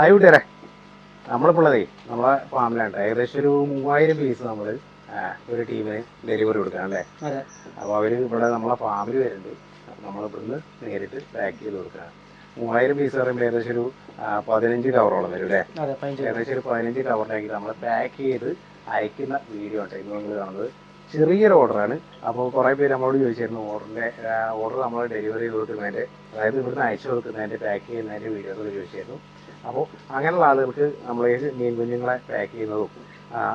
ആയി ഉള്ളതേ നമ്മളെ ഫാമിലാണ് ഏകദേശം ഒരു മൂവായിരം പീസ് നമ്മൾ ഒരു ടീമിന് ഡെലിവറി കൊടുക്കണം അല്ലേ? അതെ. അവർ അവർ ഇവിടെ നമ്മളെ ഫാമിൽ വരുന്നുണ്ട്. നമ്മളിവിടുന്ന് നമ്മൾ ഇവിടുന്ന് നേരിട്ട് പാക്ക് ചെയ്ത് കൊടുക്കണം. മൂവായിരം പീസ് പറയുമ്പോൾ ഏകദേശം ഒരു പതിനഞ്ച് കവറോളം വരും അല്ലേ? ഏകദേശം ഒരു പതിനഞ്ച് കവറിലാക്കി നമ്മൾ പാക്ക് ചെയ്ത് അയക്കുന്ന വീഡിയോ ആണ് ഇന്ന് നിങ്ങൾ കാണുന്നത്. ചെറിയൊരു ഓർഡറാണ് അപ്പോൾ കുറേ പേര് നമ്മളോട് ചോദിച്ചിരുന്നു ഓർഡറിന്റെ ഓർഡർ നമ്മൾ ഡെലിവറി ചെയ്ത് കൊടുക്കുന്നതിന്റെ അതായത് ഇവിടുന്ന് അയച്ചു കൊടുക്കുന്നതിന്റെ പാക്ക് ചെയ്യുന്നതിന്റെ വീഡിയോസ് ചോദിച്ചിരുന്നു. അപ്പോൾ അങ്ങനെയുള്ള ആളുകൾക്ക് നമ്മൾ മീൻ കുഞ്ഞുങ്ങളെ പാക്ക് ചെയ്യുന്നതും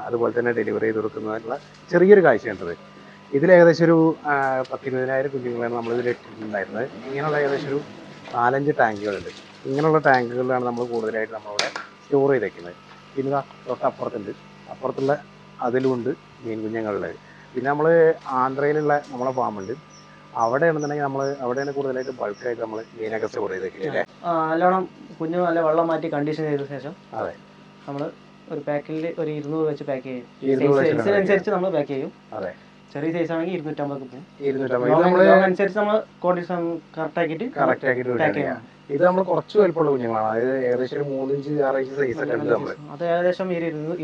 അതുപോലെ തന്നെ ഡെലിവറി ചെയ്ത് കൊടുക്കുന്നതിനുള്ള ചെറിയൊരു കാഴ്ചയുണ്ടത് ഇതിൽ ഏകദേശം ഒരു പത്തിരുപതിനായിരം കുഞ്ഞുങ്ങളാണ് നമ്മളിതിൽ ഇട്ടിട്ടുണ്ടായിരുന്നത്. ഇങ്ങനെയുള്ള ഏകദേശം ഒരു നാലഞ്ച് ടാങ്കുകളുണ്ട്. ഇങ്ങനെയുള്ള ടാങ്കുകളിലാണ് നമ്മൾ കൂടുതലായിട്ട് നമ്മളിവിടെ സ്റ്റോർ ചെയ്ത് വെക്കുന്നത് പിന്നെ തൊട്ടപ്പുറത്തുണ്ട്. അപ്പുറത്തുള്ള അതിലുമുണ്ട് മീൻ കുഞ്ഞുങ്ങളുള്ളത്. പിന്നെ നമ്മൾ ആന്ധ്രയിലുള്ള നമ്മളെ ഫാമുണ്ട് അവിടെയാണെന്നുണ്ടെങ്കിൽ നമ്മൾ അവിടെയാണ് കൂടുതലായിട്ട് ബൾക്കായിട്ട് നമ്മൾ മീനൊക്കെ സ്റ്റോർ ചെയ്ത് വെക്കുന്നത് അല്ലേ? ആ, നല്ലോണം കുഞ്ഞു നല്ല വെള്ളം മാറ്റി കണ്ടീഷൻ ചെയ്ത ശേഷം അതെ. നമ്മൾ ഒരു പാക്കിൽ ഒരു ഇരുന്നൂറ് വെച്ച് പാക്ക് ചെയ്യും. സൈസിനനുസരിച്ച് നമ്മൾ പാക്ക് ചെയ്യും. അതെ. ചെറിയ സൈസ് ആണെങ്കിൽ ഇരുന്നൂറ്റമ്പത് പോകും അനുസരിച്ച് നമ്മൾ ക്വാണ്ടിറ്റി കറക്റ്റ് ആക്കിയിട്ട് കറക്റ്റ് ആക്കിയിട്ട് പാക്ക് ചെയ്യാം ഇത് നമ്മൾ കുറച്ച് വലിപ്പമുള്ള കുഞ്ഞുങ്ങളാണ്. അതായത് ഏകദേശം ഒരു മൂന്നിഞ്ച് ആറിഞ്ച് സൈസ് ഒക്കെ ഉണ്ട് നമ്മൾ അത്. ഏകദേശം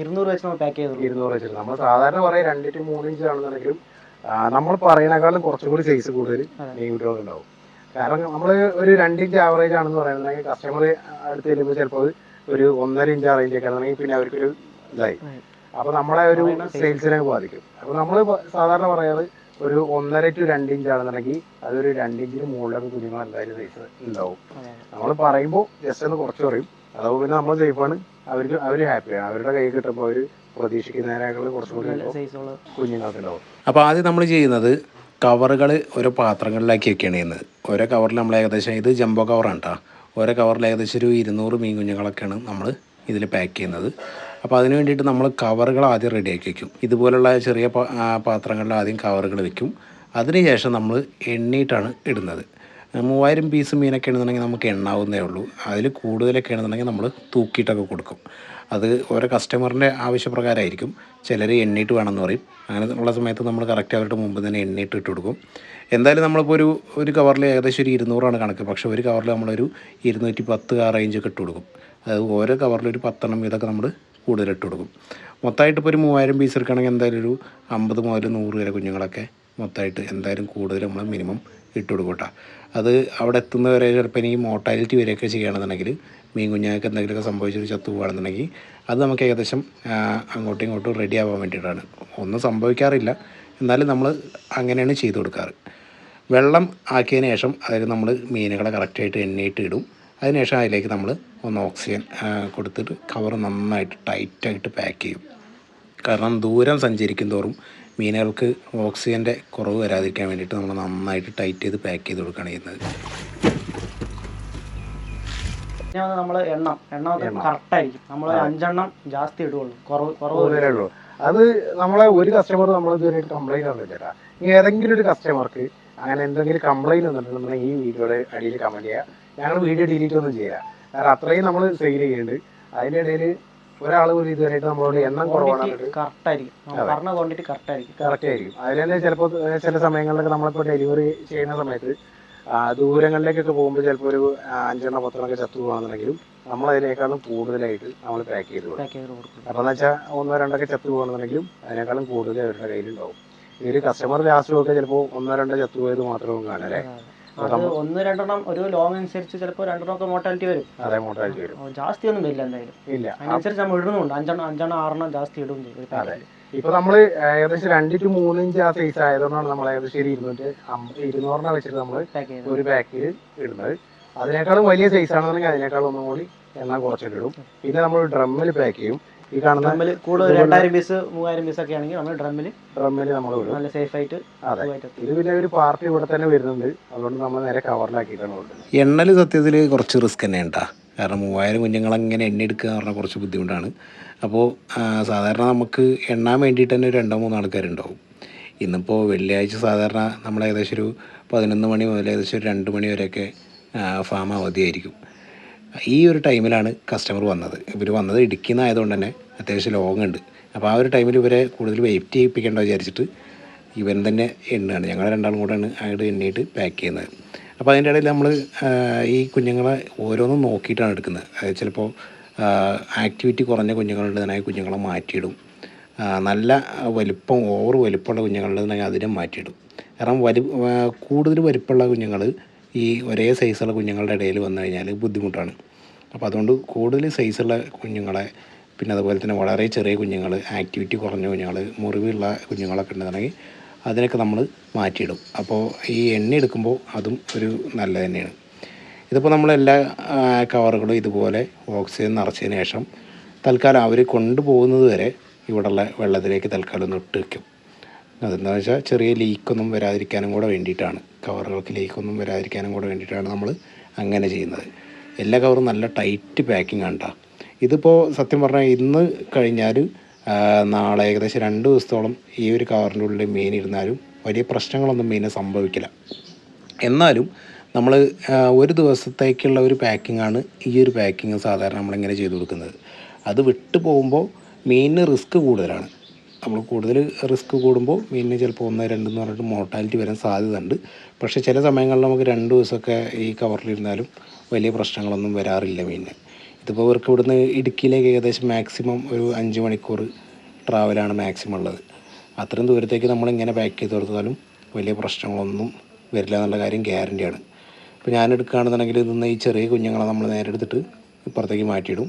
ഇരുന്നൂറ് വെച്ച് നമ്മൾ പാക്ക് ചെയ്തു ഇരുന്നൂറ് വെച്ച് നമ്മൾ സാധാരണ പറയാം രണ്ട് ടു മൂന്ന് ഇഞ്ച് ആണെന്നുണ്ടെങ്കിലും നമ്മൾ പറയുന്നേക്കാളും കുറച്ചും കൂടി സൈസ് കൂടുതൽ. മീൻ ഉണ്ടാവും. കാരണം നമ്മൾ ഒരു രണ്ട് ഇഞ്ച് ആവറേജ് ആണെന്ന് പറയുന്നുണ്ടെങ്കിൽ കസ്റ്റമർ അടുത്ത് ചെല്ലുമ്പോൾ ചിലപ്പോൾ ഒരു ഒന്നര ഇഞ്ച് റേഞ്ച് ഒക്കെ ആണെങ്കിൽ പിന്നെ അവർക്കൊരു ഇതായി. അപ്പൊ നമ്മളെ ഒരു സെയിൽസിനെ ബാധിക്കും. അപ്പൊ നമ്മൾ സാധാരണ പറയാറ് ഒരു ഒന്നര ടു രണ്ട് ഇഞ്ച് ആണെന്നുണ്ടെങ്കിൽ അതൊരു രണ്ട് ഇഞ്ചിന് മുകളിലൊക്കെ കുഞ്ഞുങ്ങൾ എന്തായാലും സൈസ് ഉണ്ടാവും. നമ്മൾ പറയുമ്പോൾ ജസ്റ്റ് ഒന്ന് കുറച്ച് പറയും. അതാവുമ്പോൾ പിന്നെ നമ്മൾ സേഫാണ് അവർക്ക് അവർ ഹാപ്പിയാണ് അവരുടെ കൈ കിട്ടുമ്പോൾ അവർ പ്രതീക്ഷിക്കുന്നതിനേക്കാൾ കുറച്ചുകൂടി സൈസുള്ള കുഞ്ഞുങ്ങൾക്ക് ഉണ്ടാവും അപ്പോൾ ആദ്യം നമ്മൾ ചെയ്യുന്നത് കവറുകൾ ഓരോ പാത്രങ്ങളിലാക്കി വെക്കുകയാണ് ചെയ്യുന്നത്. ഓരോ കവറിൽ നമ്മൾ ഏകദേശം ഇത് ജംബോ കവറാണ് കേട്ടോ ഓരോ കവറിൽ ഏകദേശം ഒരു ഇരുന്നൂറ് മീൻ കുഞ്ഞുങ്ങളൊക്കെയാണ് നമ്മൾ ഇതിൽ പാക്ക് ചെയ്യുന്നത്. അപ്പോൾ അതിന് വേണ്ടിയിട്ട് നമ്മൾ കവറുകൾ ആദ്യം റെഡിയാക്കി വെക്കും. ഇതുപോലുള്ള ചെറിയ പാത്രങ്ങളിൽ ആദ്യം കവറുകൾ വെക്കും. അതിനുശേഷം നമ്മൾ എണ്ണീട്ടാണ് ഇടുന്നത്. മൂവായിരം പീസ് മീനൊക്കെ ആണെന്നുണ്ടെങ്കിൽ നമുക്ക് എണ്ണാവുന്നേ ഉള്ളൂ. അതിൽ കൂടുതലൊക്കെ ആണെന്നുണ്ടെങ്കിൽ നമ്മൾ തൂക്കിയിട്ടൊക്കെ കൊടുക്കും. അത് ഓരോ കസ്റ്റമറിന്റെ ആവശ്യപ്രകാരമായിരിക്കും. ചിലർ എണ്ണീട്ട് വേണമെന്ന് പറയും. അങ്ങനെ ഉള്ള സമയത്ത് നമ്മൾ കറക്റ്റ് അവരുടെ മുമ്പ് തന്നെ എണ്ണീട്ട് ഇട്ട് കൊടുക്കും. എന്തായാലും നമ്മളിപ്പോൾ ഒരു ഒരു കവറിൽ ഏകദേശം ഒരു ഇരുന്നൂറാണ് കണക്ക്. പക്ഷേ ഒരു കവറിൽ നമ്മളൊരു ഇരുന്നൂറ്റി പത്ത് ആ റേഞ്ചൊക്കെ ഇട്ട് കൊടുക്കും. അത് ഓരോ കവറിൽ ഒരു പത്തെണ്ണം ഇതൊക്കെ നമ്മൾ കൂടുതൽ ഇട്ട് കൊടുക്കും. മൊത്തമായിട്ട് ഇപ്പോൾ ഒരു മൂവായിരം പീസ് എടുക്കുകയാണെങ്കിൽ എന്തായാലും ഒരു അമ്പത് മുതൽ നൂറ് വരെ കുഞ്ഞുങ്ങളൊക്കെ മൊത്തമായിട്ട് എന്തായാലും കൂടുതൽ നമ്മൾ മിനിമം ഇട്ട് കൊടുക്കട്ടെ അത് അവിടെ എത്തുന്നവരെ ചിലപ്പോൾ ഇനി മോർട്ടാലിറ്റി വരെയൊക്കെ ചെയ്യുകയാണെന്നുണ്ടെങ്കിൽ മീൻ കുഞ്ഞുങ്ങൾക്ക് എന്തെങ്കിലുമൊക്കെ സംഭവിച്ചൊരു ചത്തു പോകുകയാണെന്നുണ്ടെങ്കിൽ അത് നമുക്ക് ഏകദേശം അങ്ങോട്ടും ഇങ്ങോട്ടും റെഡി ആവാൻ വേണ്ടിയിട്ടാണ്. ഒന്നും സംഭവിക്കാറില്ല. എന്നാലും നമ്മൾ അങ്ങനെയാണ് ചെയ്തു കൊടുക്കാറ്. വെള്ളം ആക്കിയതിന് ശേഷം അതിൽ നമ്മൾ മീനുകളെ കറക്റ്റായിട്ട് എണ്ണയിട്ട് ഇടും. അതിനുശേഷം അതിലേക്ക് നമ്മൾ ഒന്ന് ഓക്സിജൻ കൊടുത്തിട്ട് കവർ നന്നായിട്ട് ടൈറ്റായിട്ട് പാക്ക് ചെയ്യും. കാരണം ദൂരം സഞ്ചരിക്കും തോറും മീനുകൾക്ക് ഓക്സിജന്റെ കുറവ് വരാതിരിക്കാൻ വേണ്ടിയിട്ട് നമ്മൾ നന്നായിട്ട് ടൈറ്റ് ചെയ്ത് പാക്ക് ചെയ്ത് കൊടുക്കുകയാണ് ചെയ്യുന്നത്. ഞാൻ നമ്മൾ എണ്ണം. എണ്ണം കറക്റ്റ് ആയിരിക്കും നമ്മൾ അഞ്ചെണ്ണം ജാസ്തി ഇടുകയുള്ളൂ. കുറവ് കുറവ് അത് നമ്മളെ ഒരു കസ്റ്റമർ നമ്മൾ ഇതുവരെ കംപ്ലൈന്റ് വന്നിട്ടില്ല ഇനി ഏതെങ്കിലും ഒരു കസ്റ്റമർക്ക് അങ്ങനെ എന്തെങ്കിലും കംപ്ലൈന്റ് വന്നിട്ടുണ്ടെങ്കിൽ ഈ വീഡിയോയുടെ അടിയിൽ കമന്റ് ചെയ്യുക ഞങ്ങൾ വീഡിയോ ഡിലീറ്റ് ഒന്നും ചെയ്യില്ല. കാരണം അത്രയും നമ്മൾ സെയിൽ ചെയ്യുന്നുണ്ട്. അതിന്റെ ഇടയിൽ ഒരാൾ ഒരു ഇതുവരെയായിട്ട് നമ്മളോട് എണ്ണം കുറവാണ് കറക്റ്റ് ആയിരിക്കും നമ്മൾ കറക്റ്റ് ആയിരിക്കും അതിൽ തന്നെ ചിലപ്പോൾ ചില സമയങ്ങളിലൊക്കെ നമ്മളിപ്പോൾ ഡെലിവറി ചെയ്യുന്ന സമയത്ത് ദൂരങ്ങളിലേക്കൊക്കെ പോകുമ്പോൾ ചിലപ്പോൾ ഒരു അഞ്ചെണ്ണ പത്തെണ്ണൊക്കെ ചത്തു പോകുകയാണെന്നുണ്ടെങ്കിലും നമ്മൾ അതിനേക്കാളും കൂടുതലായിട്ട് നമ്മൾ പാക്ക് ചെയ്ത് കൊടുക്കും. അപ്പം എന്ന് വെച്ചാൽ ഒന്നോ രണ്ടൊക്കെ ചത്തു പോകുകയാണെന്നുണ്ടെങ്കിലും അതിനേക്കാളും കൂടുതൽ അവരുടെ കയ്യിലുണ്ടാവും. ഈ ഒരു കസ്റ്റമർ ലാസ്റ്റ് ഒക്കെ ചിലപ്പോൾ ഒന്നോ രണ്ടോ ചത്തു പോയത് മാത്രമേ കാണാം അല്ലേ? ഒന്ന് രണ്ടെണ്ണം ഒരു ലോങ് അനുസരിച്ച് ചിലപ്പോൾ രണ്ടെണ്ണം ഒക്കെ മോർട്ടാലിറ്റി വരും. അതെ മോർട്ടാലിറ്റി വരും. ജാസ്തി ഒന്നും വരില്ല എന്തായാലും. ഇല്ല. അതിനനുസരിച്ച് നമ്മൾ ഇടുന്നുണ്ട്. അഞ്ചെണ്ണം അഞ്ചെണ്ണം ആറെണ്ണം ജാസ്തി ഇടുന്നുണ്ട് ചെയ്യും ഇപ്പൊ നമ്മൾ ഏകദേശം രണ്ട് ടു മൂന്ന് ഇഞ്ച് ആ സൈസ് ആയതുകൊണ്ടാണ് നമ്മൾ ഏകദേശം ഒരു ഇരുന്നൂറ്റി അമ്പത് ഇരുന്നൂറിനെ വെച്ചിട്ട് നമ്മൾ ഒരു പാക്കിൽ ഇടുന്നത്. അതിനേക്കാളും വലിയ സൈസ് ആണെന്നുണ്ടെങ്കിൽ അതിനേക്കാളും ഒന്നും കൂടി എണ്ണ കുറച്ചിട്ട് ഇടും. പിന്നെ നമ്മൾ ഡ്രമ്മിൽ പാക്ക് ചെയ്യും. ഈ കാണുന്ന ഡ്രമ്മിൽ കൂടുതൽ രണ്ടായിരം പീസ് മൂവായിരം പീസ് ഒക്കെ ആണെങ്കിൽ നമ്മൾ ഡ്രമ്മിൽ ഡ്രമ്മിൽ നമ്മൾ നല്ല സേഫ് ആയിട്ട് അതെ. ഇത് പിന്നെ ഒരു പാർട്ടി ഇവിടെ തന്നെ വരുന്നുണ്ട്. അതുകൊണ്ട് നമ്മൾ നേരെ കവറിലാക്കിയിട്ടാണ് കൊടുക്കുന്നത്. എണ്ണൽ സത്യത്തിൽ കുറച്ച് റിസ്ക് തന്നെ ഉണ്ടാ കാരണം മൂവായിരം കുഞ്ഞുങ്ങളങ്ങനെ എണ്ണ എടുക്കുക എന്ന് പറഞ്ഞാൽ കുറച്ച് ബുദ്ധിമുട്ടാണ്. അപ്പോൾ സാധാരണ നമുക്ക് എണ്ണാൻ വേണ്ടിയിട്ട് തന്നെ ഒരു രണ്ടോ മൂന്നോ ആൾക്കാരുണ്ടാവും. ഇന്നിപ്പോൾ വെള്ളിയാഴ്ച സാധാരണ നമ്മൾ ഏകദേശം ഒരു പതിനൊന്ന് മണി മുതൽ ഏകദേശം ഒരു രണ്ട് മണി വരെയൊക്കെ ഫാം അവധിയായിരിക്കും. ഈ ഒരു ടൈമിലാണ് കസ്റ്റമർ വന്നത്. ഇവർ വന്നത് ഇടുക്കിയിൽ നിന്നായതുകൊണ്ട് തന്നെ അത്യാവശ്യം ലോങ് ഉണ്ട് അപ്പോൾ ആ ഒരു ടൈമിൽ ഇവരെ കൂടുതൽ വെയിറ്റ് ചെയ്യിപ്പിക്കേണ്ട വിചാരിച്ചിട്ട് ഇവൻ തന്നെ എണ്ണയാണ് ഞങ്ങൾ രണ്ടാളും കൂടെയാണ് അങ്ങോട്ട് എണ്ണയിട്ട് പാക്ക് ചെയ്യുന്നത്. അപ്പോൾ അതിന്റെ ഇടയിൽ നമ്മൾ ഈ കുഞ്ഞുങ്ങളെ ഓരോന്നും നോക്കിയിട്ടാണ് എടുക്കുന്നത്. ചിലപ്പോൾ ആക്ടിവിറ്റി കുറഞ്ഞ കുഞ്ഞുങ്ങളുണ്ടെന്നുണ്ടെങ്കിൽ കുഞ്ഞുങ്ങളെ മാറ്റിയിടും. നല്ല വലിപ്പം ഓവർ വലിപ്പമുള്ള കുഞ്ഞുങ്ങളുണ്ടെന്നുണ്ടെങ്കിൽ അതിനെ മാറ്റിയിടും. കാരണം വലി കൂടുതൽ വലിപ്പമുള്ള കുഞ്ഞുങ്ങൾ ഈ ഒരേ സൈസുള്ള കുഞ്ഞുങ്ങളുടെ ഇടയിൽ വന്നു കഴിഞ്ഞാൽ ബുദ്ധിമുട്ടാണ്. അപ്പോൾ അതുകൊണ്ട് കൂടുതൽ സൈസുള്ള കുഞ്ഞുങ്ങളെ പിന്നെ അതുപോലെ തന്നെ വളരെ ചെറിയ കുഞ്ഞുങ്ങൾ ആക്ടിവിറ്റി കുറഞ്ഞ കുഞ്ഞുങ്ങൾ മുറിവുള്ള കുഞ്ഞുങ്ങളൊക്കെ ഉണ്ടെന്നുണ്ടെങ്കിൽ അതിനൊക്കെ നമ്മൾ മാറ്റിയിടും. അപ്പോൾ ഈ എണ്ണ എടുക്കുമ്പോൾ അതും ഒരു നല്ലത് തന്നെയാണ്. ഇതിപ്പോൾ നമ്മളെല്ലാ എല്ലാ കവറുകളും ഇതുപോലെ ഓക്സിജൻ നിറച്ചതിന് ശേഷം തൽക്കാലം അവർ കൊണ്ടുപോകുന്നത് വരെ ഇവിടെയുള്ള വെള്ളത്തിലേക്ക് തൽക്കാലം ഒന്ന് ഇട്ട് വയ്ക്കും. അതെന്താണെന്ന് വെച്ചാൽ ചെറിയ ലീക്കൊന്നും വരാതിരിക്കാനും കൂടെ വേണ്ടിയിട്ടാണ്. കവറുകൾക്ക് ലീക്കൊന്നും വരാതിരിക്കാനും കൂടെ വേണ്ടിയിട്ടാണ് നമ്മൾ അങ്ങനെ ചെയ്യുന്നത്. എല്ലാ കവറും നല്ല ടൈറ്റ് പാക്കിംഗ് ആണ്. ഇതിപ്പോൾ സത്യം പറഞ്ഞാൽ ഇന്ന് കഴിഞ്ഞാൽ നാളെ ഏകദേശം രണ്ട് ദിവസത്തോളം ഈ ഒരു കവറിന്റെ ഉള്ളിൽ മീൻ ഇരുന്നാലും വലിയ പ്രശ്നങ്ങളൊന്നും മീനെ സംഭവിക്കില്ല. എന്നാലും നമ്മൾ ഒരു ദിവസത്തേക്കുള്ള ഒരു പാക്കിംഗ് ആണ് ഈ ഒരു പാക്കിങ് സാധാരണ നമ്മളിങ്ങനെ ചെയ്തു കൊടുക്കുന്നത്. അത് വിട്ട് പോകുമ്പോൾ മീനിന് റിസ്ക് കൂടുതലാണ്. നമ്മൾ കൂടുതൽ റിസ്ക് കൂടുമ്പോൾ മീനിന് ചിലപ്പോൾ ഒന്ന് രണ്ടെന്ന് പറഞ്ഞിട്ട് മോർട്ടാലിറ്റി വരാൻ സാധ്യതയുണ്ട്. പക്ഷേ ചില സമയങ്ങളിൽ നമുക്ക് രണ്ട് ദിവസമൊക്കെ ഈ കവറിലിരുന്നാലും വലിയ പ്രശ്നങ്ങളൊന്നും വരാറില്ല മീനിന്. ഇതിപ്പോൾ ഇവർക്ക് ഇവിടുന്ന് ഇടുക്കിയിലേക്ക് ഏകദേശം മാക്സിമം ഒരു അഞ്ച് മണിക്കൂർ ട്രാവലാണ് മാക്സിമം ഉള്ളത്. അത്രയും ദൂരത്തേക്ക് നമ്മളിങ്ങനെ പാക്ക് ചെയ്ത് കൊടുത്താലും വലിയ പ്രശ്നങ്ങളൊന്നും വരില്ല എന്നുള്ള കാര്യം ഗ്യാരന്റിയാണ് ഇപ്പോൾ ഞാൻ എടുക്കുകയാണെന്നുണ്ടെങ്കിൽ ഇതൊന്ന് ഈ ചെറിയ കുഞ്ഞുങ്ങളെ നമ്മൾ നേരെ എടുത്തിട്ട് ഇപ്പുറത്തേക്ക് മാറ്റിയിടും.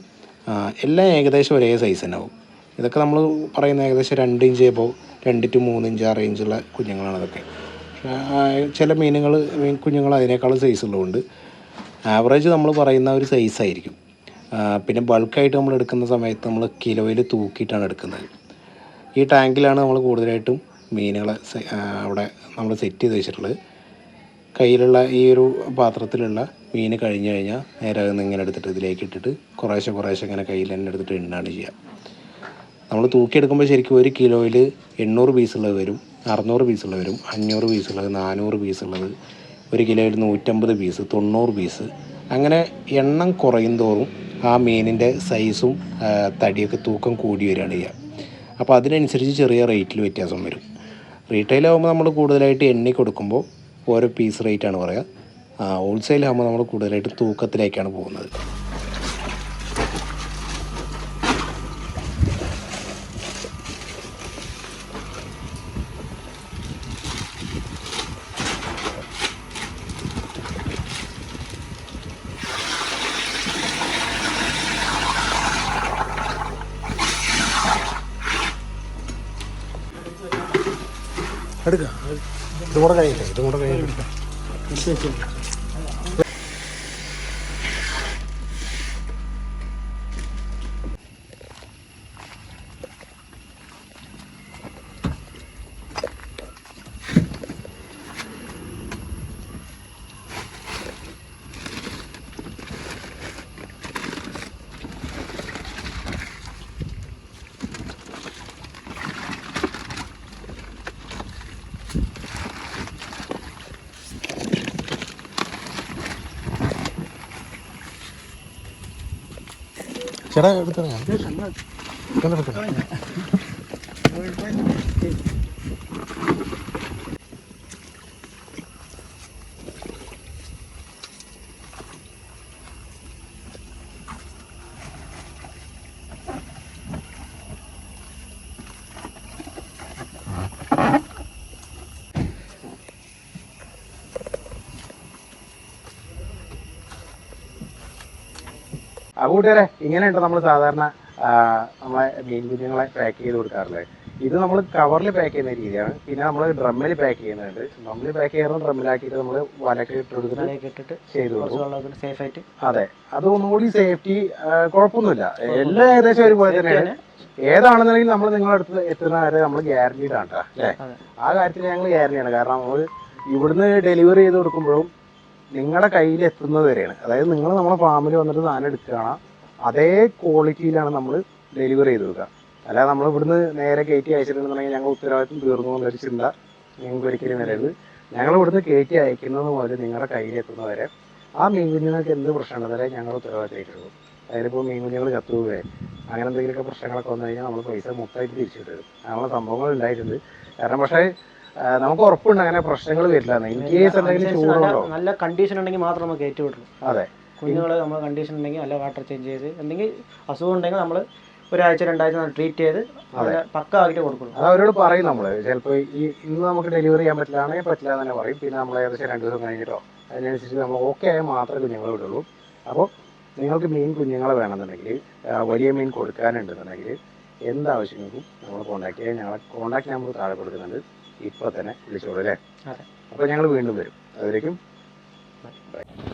എല്ലാം ഏകദേശം ഒരേ സൈസ് തന്നെ ആവും. ഇതൊക്കെ നമ്മൾ പറയുന്ന ഏകദേശം രണ്ട് ഇഞ്ച് ഇപ്പോൾ രണ്ട് ടു മൂന്ന് ഇഞ്ച് ആ റേഞ്ചുള്ള കുഞ്ഞുങ്ങളാണ് അതൊക്കെ ചില മീനുകൾ മീൻ കുഞ്ഞുങ്ങൾ അതിനേക്കാളും സൈസ് ഉള്ളതുകൊണ്ട് ആവറേജ് നമ്മൾ പറയുന്ന ഒരു സൈസ് ആയിരിക്കും. ആ, പിന്നെ ബൾക്കായിട്ട് നമ്മൾ എടുക്കുന്ന സമയത്ത് നമ്മൾ കിലോയിൽ തൂക്കിയിട്ടാണ് എടുക്കുന്നത്. ഈ ടാങ്കിലാണ് നമ്മൾ കൂടുതലായിട്ടും മീനുകളെ അവിടെ നമ്മൾ സെറ്റ് ചെയ്ത് വെച്ചിട്ടുള്ളത്. കയ്യിലുള്ള ഈ ഒരു പാത്രത്തിലുള്ള മീൻ കഴിഞ്ഞ് കഴിഞ്ഞാൽ നേരെ അതിൽ ഇങ്ങനെ എടുത്തിട്ട് ഇതിലേക്ക് ഇട്ടിട്ട് കുറേശ്ശെ കുറേശ്ശെ ഇങ്ങനെ കയ്യിൽ തന്നെ എടുത്തിട്ട് എണ്ണാണ് ചെയ്യുക. നമ്മൾ തൂക്കിയെടുക്കുമ്പോൾ ശരിക്കും ഒരു കിലോയിൽ എണ്ണൂറ് പീസുള്ളത് വരും അറുന്നൂറ് പീസുള്ളത് വരും അഞ്ഞൂറ് പീസുള്ളത് നാനൂറ് പീസുള്ളത് ഒരു കിലോയിൽ നൂറ്റമ്പത് പീസ് തൊണ്ണൂറ് പീസ് അങ്ങനെ എണ്ണം കുറയും തോറും ആ മീനിന്റെ സൈസും തടിയൊക്കെ തൂക്കം കൂടി വരികയാണ് ചെയ്യുക. അപ്പോൾ അതിനനുസരിച്ച് ചെറിയ റേറ്റിൽ വ്യത്യാസം വരും. റീറ്റെയിൽ ആകുമ്പോൾ നമ്മൾ കൂടുതലായിട്ട് എണ്ണി കൊടുക്കുമ്പോൾ ഓരോ പീസ് റേറ്റാണ് പറയുക. ഹോൾസെയിൽ ആകുമ്പോൾ നമ്മൾ കൂടുതലായിട്ട് തൂക്കത്തിലേക്കാണ് പോകുന്നത്. എടുക്കാം. ഇതും കൂടെ കഴിയട്ടെ ഇതും കൂടെ കഴിയട്ടെ. എടുത്ത് വെച്ചു ചേട്ടാ എടുത്തോ. ആ കൂട്ടുകാരെ ഇങ്ങനെയുണ്ട് നമ്മൾ സാധാരണ നമ്മളെ മീൻ കുഞ്ഞുങ്ങളെ പാക്ക് ചെയ്ത് കൊടുക്കാറുള്ളത്. ഇത് നമ്മൾ കവറിൽ പാക്ക് ചെയ്യുന്ന രീതിയാണ്. പിന്നെ നമ്മൾ ഡ്രമ്മിൽ പാക്ക് ചെയ്യുന്നുണ്ട്. ഡ്രമ്മിൽ പാക്ക് ചെയ്യുന്ന ഡ്രമ്മിലാക്കിയിട്ട് നമ്മൾ വലക്കെ ഇട്ടിട്ട് ചെയ്തു കൊടുക്കും. സേഫ് ആയിട്ട്. അതെ. അത് ഒന്നുകൂടി സേഫ്റ്റി കുഴപ്പമൊന്നുമില്ല. എല്ലാം ഏകദേശം ഒരുപോലെ തന്നെയാണ്. ഏതാണെന്നുണ്ടെങ്കിൽ നമ്മൾ നിങ്ങളുടെ അടുത്ത് എത്തുന്ന വരെ നമ്മൾ ഗ്യാരണ്ടീഡ് ആണ് ട്ടോ. അല്ലേ. ആ കാര്യത്തിൽ ഞങ്ങൾ ഗ്യാരണ്ടിയാണ് കാരണം നമ്മൾ ഇവിടുന്ന് ഡെലിവറി ചെയ്ത് കൊടുക്കുമ്പോഴും നിങ്ങളുടെ കയ്യിൽ എത്തുന്നത് വരെയാണ്. അതായത് നിങ്ങൾ നമ്മളെ ഫാമിൽ വന്നിട്ട് സാധനം എടുക്കുകയാണ്. അതേ ക്വാളിറ്റിയിലാണ് നമ്മൾ ഡെലിവറി ചെയ്ത് കൊടുക്കുക. അല്ലാതെ നമ്മൾ ഇവിടുന്ന് നേരെ കയറ്റി അയച്ചിട്ടുണ്ടെന്നുണ്ടെങ്കിൽ ഞങ്ങൾ ഉത്തരവാദിത്വം തീർന്നു എന്നൊരു ചിന്ത നിങ്ങൾക്ക് ഒരിക്കലും വരരുത്. ഞങ്ങൾ ഇവിടുന്ന് കയറ്റി അയക്കുന്നത് മുതൽ നിങ്ങളുടെ കയ്യിൽ എത്തുന്നവരെ ആ മീൻ കുഞ്ഞുങ്ങൾക്ക് എന്ത് പ്രശ്നമുണ്ടെന്നാലേ ഞങ്ങൾ ഉത്തരവാദിത്തം ഏറ്റെടുക്കും അതായത് ഇപ്പോൾ മീൻ കുഞ്ഞുങ്ങൾ ചത്തുപോവേ അങ്ങനെ എന്തെങ്കിലുമൊക്കെ പ്രശ്നങ്ങളൊക്കെ വന്നു കഴിഞ്ഞാൽ നമ്മൾ പൈസ മൊത്തമായിട്ട് തിരിച്ചു കിട്ടും അങ്ങനെയുള്ള സംഭവങ്ങൾ ഉണ്ടായിട്ടുണ്ട്. കാരണം പക്ഷേ നമുക്ക് ഉറപ്പുണ്ട് അങ്ങനെ പ്രശ്നങ്ങൾ വരില്ല. ഇൻ കേസ് എന്തെങ്കിലും നല്ല ചൂടുണ്ടോ? നല്ല കണ്ടീഷൻ ഉണ്ടെങ്കിൽ മാത്രം നമുക്ക് കയറ്റി അതെ. കുഞ്ഞുങ്ങൾ നമ്മൾ കണ്ടീഷൻ ഉണ്ടെങ്കിൽ നല്ല വാട്ടർ ചേഞ്ച് ചെയ്ത് എന്തെങ്കിലും അസുഖം ഉണ്ടെങ്കിൽ നമ്മൾ ഒരാഴ്ച രണ്ടാഴ്ച ട്രീറ്റ് ചെയ്ത് പക്ക ആക്കിട്ട് കൊടുക്കുള്ളൂ അത് അവരോട് പറയും നമ്മൾ ചിലപ്പോൾ ഈ ഇന്ന് നമുക്ക് ഡെലിവറി ചെയ്യാൻ പറ്റില്ലാണെങ്കിൽ പറ്റില്ല എന്ന് തന്നെ പറയും. പിന്നെ നമ്മൾ ഏകദേശം രണ്ട് ദിവസം കഴിഞ്ഞിട്ടോ അതിനനുസരിച്ച് നമ്മൾ ഓക്കെ ആയാൽ മാത്രമേ കുഞ്ഞുങ്ങളെ വിടുള്ളൂ. അപ്പോൾ നിങ്ങൾക്ക് മീൻ കുഞ്ഞുങ്ങളെ വേണമെന്നുണ്ടെങ്കിൽ വലിയ മീൻ കൊടുക്കാനുണ്ടെന്നുണ്ടെങ്കിൽ എന്താവശ്യങ്ങൾക്കും നമ്മൾ കോൺടാക്ട് ചെയ്യാം. ഞങ്ങളെ കോൺടാക്ട് നമ്പർ താഴെ കൊടുക്കുന്നുണ്ട്. ഇപ്പോൾ തന്നെ വിളിച്ചോളൂ അല്ലേ. അപ്പോൾ ഞങ്ങൾ വീണ്ടും വരും. അതുവരേക്കും. ബൈ.